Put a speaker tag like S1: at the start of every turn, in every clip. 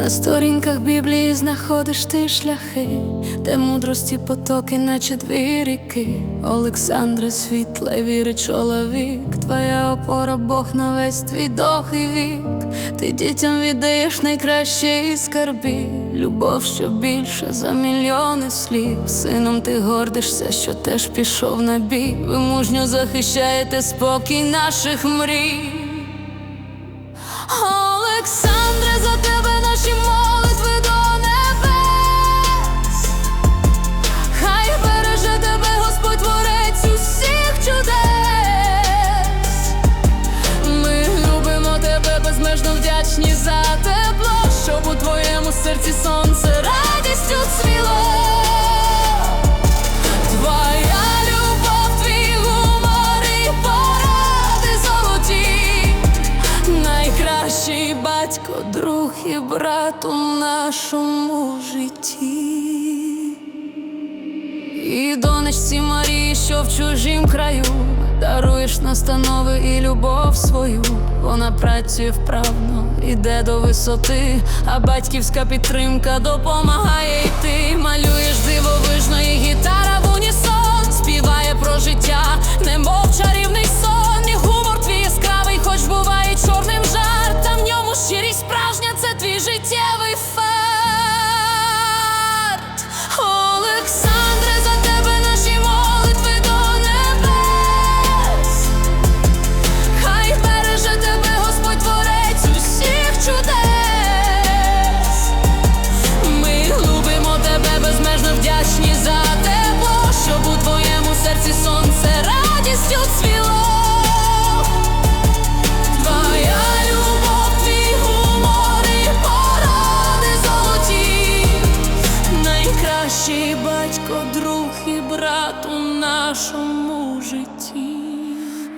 S1: На сторінках Біблії знаходиш ти шляхи, де мудрості потоки, наче дві ріки. Олександре, світле, віри чоловік, твоя опора, Бог на весь твій дохий вік. Ти дітям віддаєш найкраще із скарбів, любов, що більше за мільйони слів. Сином ти гордишся, що теж пішов на бій. Ви мужньо захищаєте спокій наших мрій. Олександре, за тебе друг і нашому житті. І донечці Марії, що в чужім краю, даруєш настанови і любов свою. Вона працює вправно, іде до висоти, а батьківська підтримка допомагає йти. Малюєш батько, друг і брат у нашому житті.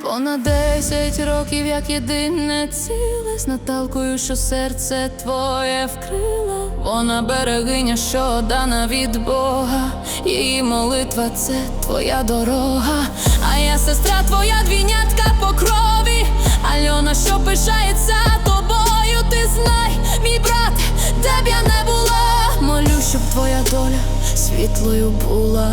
S1: Понад десять років, як єдине ціле, з Наталкою, що серце твоє вкрила. Вона берегиня, що дана від Бога. Її молитва це твоя дорога. А я сестра твоя двійнятка по крові. Альона, що пишається тобою, ти знай, мій брат, де б я не була. Молю, щоб твоя доля світлою була.